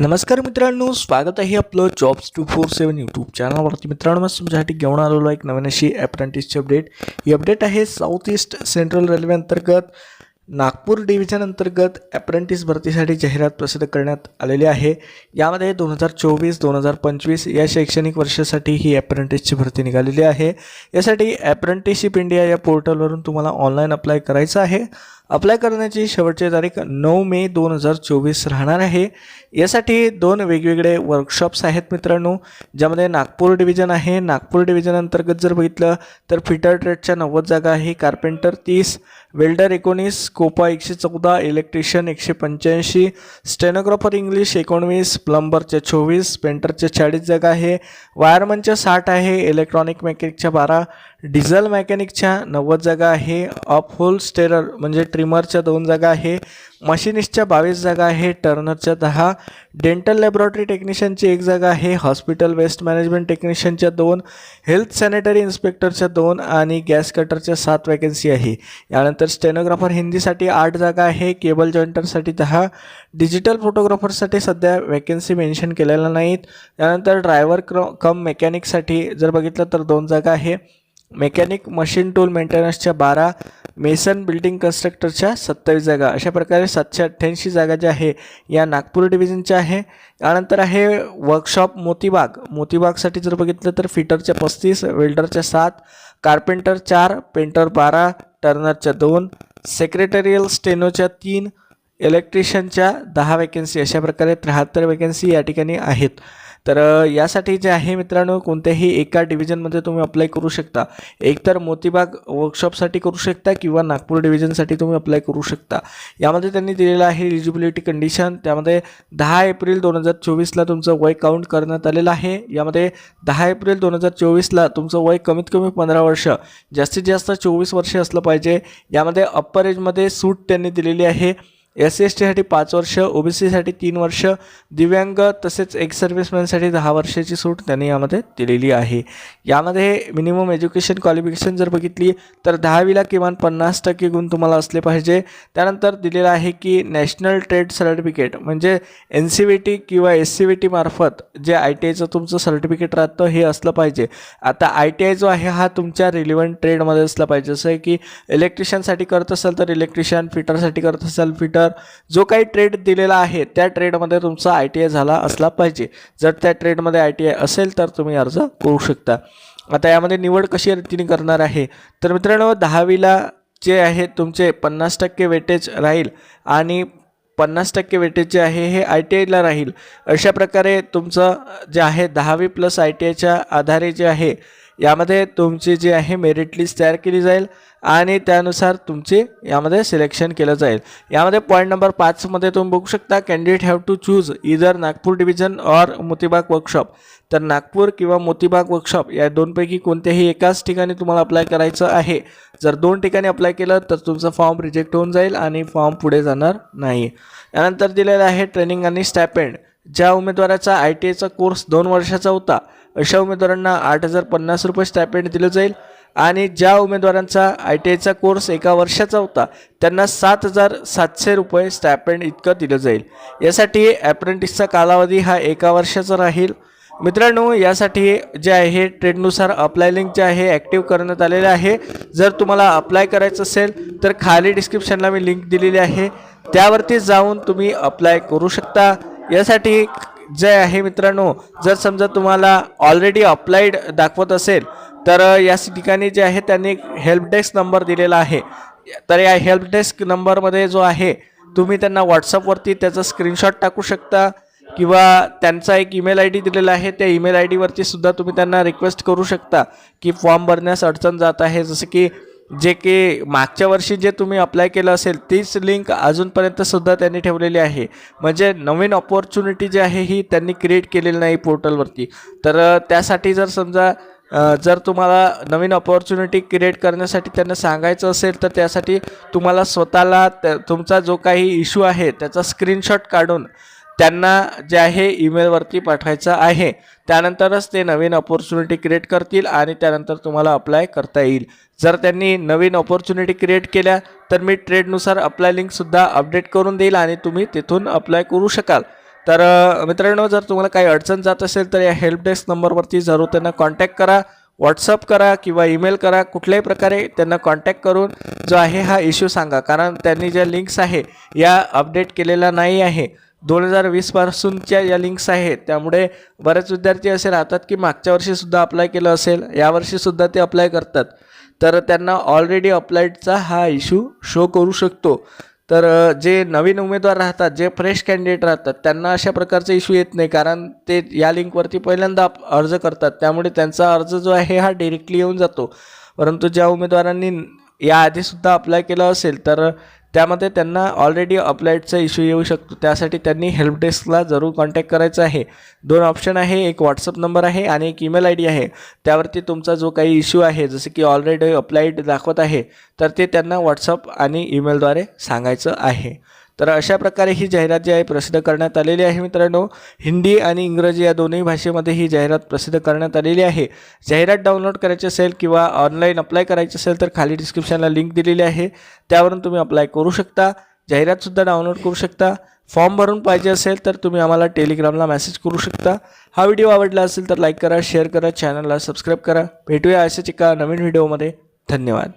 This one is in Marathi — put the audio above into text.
नमस्कार मित्रांनो स्वागत आहे आपलं jobs two four seven YouTube चॅनलवरती मित्रांनो मग तुमच्यासाठी घेऊन आलेलो आहे एक नवीन अशी अप्रेंटिसची अपडेट ही अपडेट आहे साऊथ ईस्ट सेंट्रल रेल्वे अंतर्गत नागपूर डिव्हिजन अंतर्गत ॲप्रेंटिस भरतीसाठी जाहिरात प्रसिद्ध करण्यात आलेली आहे. यामध्ये दोन हजार चोवीस दोन हजार पंचवीस या शैक्षणिक वर्षासाठी ही ॲप्रेंटिसची भरती निघालेली आहे. यासाठी ॲप्रेंटिसशिप इंडिया या पोर्टलवरून तुम्हाला ऑनलाईन अप्लाय करायचं आहे. अप्लाय करण्याची शेवटची तारीख नऊ मे दोन हजार चोवीस राहणार आहे. यासाठी दोन वेगवेगळे वर्कशॉप्स आहेत मित्रांनो ज्यामध्ये नागपूर डिव्हिजन आहे. नागपूर डिव्हिजन अंतर्गत जर बघितलं तर फिटर ट्रेडच्या नव्वद जागा आहे. कार्पेंटर तीस वेल्डर एकोणीस कोपा एकशे चौदा इलेक्ट्रिशियन एकशे पंच्याऐंशी स्टेनोग्राफर इंग्लिश एकोणवीस प्लंबरच्या चोवीस पेंटरच्या चाळीस जागा आहे. वायरमनच्या साठ आहे. इलेक्ट्रॉनिक मेकॅनिकच्या बारा डिझेल मेकॅनिकच्या नव्वद जागा आहे. ऑफ होल स्टेरर म्हणजे ट्रिमरच्या दोन जागा आहे मशिनिस्टच्या बावीस जागा आहे टर्नरच्या दहा डेंटल लॅबॉरेटरी टेक्निशियनची एक जागा आहे हॉस्पिटल वेस्ट मॅनेजमेंट टेक्निशियनच्या दोन हेल्थ सॅनिटरी इन्स्पेक्टरच्या दोन आणि गॅस कटरच्या सात वॅकन्सी आहे. यानंतर स्टेनोग्राफर हिंदीसाठी आठ जागा आहे केबल जॉईंटरसाठी दहा डिजिटल फोटोग्राफरसाठी सध्या वॅकन्सी मेन्शन केलेल्या नाहीत. त्यानंतर ड्रायव्हर क्र कम मेकॅनिकसाठी जर बघितलं तर दोन जागा आहे. मेकॅनिक मशीन टूल मेंटेनन्सच्या बारा मेसन बिल्डिंग कन्स्ट्रक्टरच्या सत्तावीस जागा. अशा प्रकारे सातशे अठ्ठ्याऐंशी जागा ज्या आहे या नागपूर डिव्हिजनच्या आहे. त्यानंतर आहे वर्कशॉप मोतीबाग. मोतीबागसाठी जर बघितलं तर फिटरच्या पस्तीस वेल्डरच्या सात कार्पेंटर चार पेंटर बारा टर्नरच्या दोन सेक्रेटरियल स्टेनोच्या तीन इलेक्ट्रिशियनच्या दहा वॅकन्सी अशा प्रकारे त्र्याहत्तर वॅकन्सी या ठिकाणी आहेत. तर यासाठी जे आहे मित्रांनो कोणत्याही एका डिव्हिजनमध्ये तुम्ही अप्लाय करू शकता. एकतर मोतीबाग वर्कशॉपसाठी करू शकता किंवा नागपूर डिव्हिजनसाठी तुम्ही अप्लाय करू शकता. यामध्ये त्यांनी दिलेलं आहे एलिजिबिलिटी कंडिशन त्यामध्ये दहा एप्रिल दोन हजार चोवीसला तुमचं वय काउंट करण्यात आलेलं आहे. यामध्ये दहा एप्रिल दोन हजार चोवीसला तुमचं वय कमीत कमी पंधरा वर्ष जास्तीत जास्त चोवीस वर्ष असलं पाहिजे. यामध्ये अप्पर एजमध्ये सूट त्यांनी दिलेली आहे. एस सी एस टीसाठी पाच वर्ष ओ बी सीसाठी तीन वर्ष दिव्यांग तसेच एक्स सर्व्हिसमॅनसाठी दहा वर्षाची सूट त्यांनी यामध्ये दिलेली आहे. यामध्ये मिनिमम एज्युकेशन क्वालिफिकेशन जर बघितली तर दहावीला किमान पन्नास टक्के गुण तुम्हाला असले पाहिजे. त्यानंतर दिलेलं आहे की नॅशनल ट्रेड सर्टिफिकेट म्हणजे एन सी व्ही टी किंवा एस सी व्ही टी मार्फत जे आय टी आयचं तुमचं सर्टिफिकेट राहतं हे असलं पाहिजे. आता आय टी आय जो आहे हा तुमच्या रिलिव्हंट ट्रेडमध्ये असला पाहिजे. जसं की इलेक्ट्रिशियनसाठी करत असाल तर इलेक्ट्रिशियन फिटरसाठी करत असाल फिटर जो काही ट्रेड दिलेला आहे त्या ट्रेडमध्ये तुमचा आय टी आय झाला असला पाहिजे. जर त्या ट्रेडमध्ये आय टी आय असेल तर तुम्ही अर्ज करू शकता. आता यामध्ये निवड कशी रीतीने करणार आहे? तर मित्रांनो दहावीला जे आहे तुमचे पन्नास टक्के वेटेज राहील आणि पन्नास टक्के वेटेज जे आहे हे आय टी आयला राहील. अशा प्रकारे तुमचं जे आहे दहावी प्लस आय टी आयच्या आधारे जे आहे यामध्ये तुमची जी आहे मेरिट लिस्ट तयार केली जाईल आणि त्यानुसार तुमची यामध्ये सिलेक्शन केलं जाईल. यामध्ये पॉईंट नंबर पाचमध्ये तुम्ही बघू शकता candidate have to choose either Nagpur division or Motibagh workshop तर नागपूर किंवा मोतीबाग वर्कशॉप या दोनपैकी कोणत्याही एकाच ठिकाणी तुम्हाला अप्लाय करायचं आहे. जर दोन ठिकाणी अप्लाय केलं तर तुमचा फॉर्म रिजेक्ट होऊन जाईल आणि फॉर्म पुढे जाणार नाही. यानंतर दिलेलं आहे ट्रेनिंग आणि स्टॅपेंड ज्या उमेदवाराचा आय टी आयचा कोर्स दोन वर्षाचा होता अशा उमेदवारांना आठ हजार पन्नास रुपये स्टॅपेंड दिलं जाईल. आणि ज्या उमेदवारांचा आय टी आयचा कोर्स एका वर्षाचा होता त्यांना सात हजार सातशे रुपये स्टॅपेंड इतकं दिलं जाईल. यासाठी ॲप्रेंटिसचा कालावधी हा एका वर्षाचा राहील. मित्रांनो यासाठी जे आहे ट्रेडनुसार अप्लाय लिंक जे आहे ॲक्टिव्ह करण्यात आलेले आहे. जर तुम्हाला अप्लाय करायचं असेल तर खाली डिस्क्रिप्शनला मी लिंक दिलेली आहे. त्यावरती जाऊन तुम्ही अप्लाय करू शकता. यासाठी जे आहे मित्रांनो. जर समजा तुम्हाला ऑलरेडी अप्लाईड दाखवत असेल तर या ठिकाणी जे आहे त्यांनी हेल्प डेस्क नंबर दिलेला आहे. तर या हेल्प डेस्क नंबरमध्ये जो आहे तुम्ही त्यांना व्हॉट्सअपवरती त्याचा स्क्रीनशॉट टाकू शकता किंवा त्यांचा एक ईमेल आय डी दिलेला आहे. त्या ईमेल आय डीवरती सुद्धा तुम्ही त्यांना रिक्वेस्ट करू शकता की फॉर्म भरण्यास अडचण जात आहे. जसं की जे की मागच्या वर्षी जे तुम्ही अप्लाय केलं असेल तीच लिंक अजूनपर्यंत सुद्धा त्यांनी ठेवलेली आहे. म्हणजे नवीन ऑपॉर्च्युनिटी जी आहे ही त्यांनी क्रिएट केलेली नाही पोर्टलवरती तर त्यासाठी जर समजा जर तुम्हाला नवीन ऑपॉर्च्युनिटी क्रिएट करण्यासाठी त्यांना सांगायचं असेल तर त्यासाठी तुम्हाला स्वतःला त्या तुमचा जो काही इश्यू आहे त्याचा स्क्रीनशॉट काढून त्यांना जे आहे ईमेलवरती पाठवायचं आहे. त्यानंतरच ते नवीन ऑपॉर्च्युनिटी क्रिएट करतील आणि त्यानंतर तुम्हाला अप्लाय करता येईल. जर त्यांनी नवीन ऑपॉर्च्युनिटी क्रिएट केल्या तर मी ट्रेडनुसार अप्लाय लिंकसुद्धा अपडेट करून देईल आणि तुम्ही तिथून अप्लाय करू शकाल. तर मित्रांनो जर तुम्हाला काही अडचण जात असेल तर या हेल्प डेस्क नंबरवरती जरूर त्यांना कॉन्टॅक्ट करा व्हॉट्सअप करा किंवा ईमेल करा कुठल्याही प्रकारे त्यांना कॉन्टॅक्ट करून जो आहे हा इश्यू सांगा. कारण त्यांनी ज्या लिंक्स आहे या अपडेट केलेला नाही आहे. दोन हजार वीसपासूनच्या या लिंक्स आहेत. त्यामुळे बरेच विद्यार्थी असे राहतात की मागच्या वर्षीसुद्धा अप्लाय केलं असेल यावर्षीसुद्धा ते अप्लाय करतात. तर त्यांना ऑलरेडी अप्लाईडचा हा इश्यू शो करू शकतो. तर जे नवीन उमेदवार राहतात जे फ्रेश कॅन्डिडेट राहतात त्यांना अशा प्रकारचे इश्यू येत नाही. कारण ते या लिंकवरती पहिल्यांदा अर्ज करतात. त्यामुळे त्यांचा अर्ज जो आहे हा डिरेक्टली येऊन जातो. परंतु ज्या उमेदवारांनी याआधीसुद्धा अप्लाय केलं असेल तर त्यामध्ये त्यांना ऑलरेडी अप्लाइडचा इश्यू येऊ शकतो. त्यासाठी त्यांनी हेल्प डेस्कला जरूर कॉन्टॅक्ट करायचं आहे. दोन ऑप्शन आहे. एक व्हॉट्सअप नंबर आहे आणि एक ईमेल आय डी आहे. त्यावरती तुमचा जो काही इश्यू आहे जसं की ऑलरेडी अप्लाईड दाखवत आहे तर ते त्यांना व्हॉट्सअप आणि ईमेलद्वारे सांगायचं आहे. तर अशा प्रकारे ही जाहिरात जी आहे प्रसिद्ध करण्यात आलेली आहे मित्रांनो. हिंदी आणि इंग्रजी या दोन्ही भाषेमध्ये ही जाहिरात प्रसिद्ध करण्यात आलेली आहे. जाहिरात डाउनलोड करायची असेल किंवा ऑनलाईन अप्लाय करायची असेल तर खाली डिस्क्रिप्शनला लिंक दिलेली आहे. त्यावरून तुम्ही अप्लाय करू शकता. जाहिरातसुद्धा डाउनलोड करू शकता. फॉर्म भरून पाहिजे असेल तर तुम्ही आम्हाला टेलिग्रामला मेसेज करू शकता. हा व्हिडिओ आवडला असेल तर लाईक करा शेअर करा चॅनलला सबस्क्राईब करा. भेटूया अशाच एका नवीन व्हिडिओमध्ये. धन्यवाद.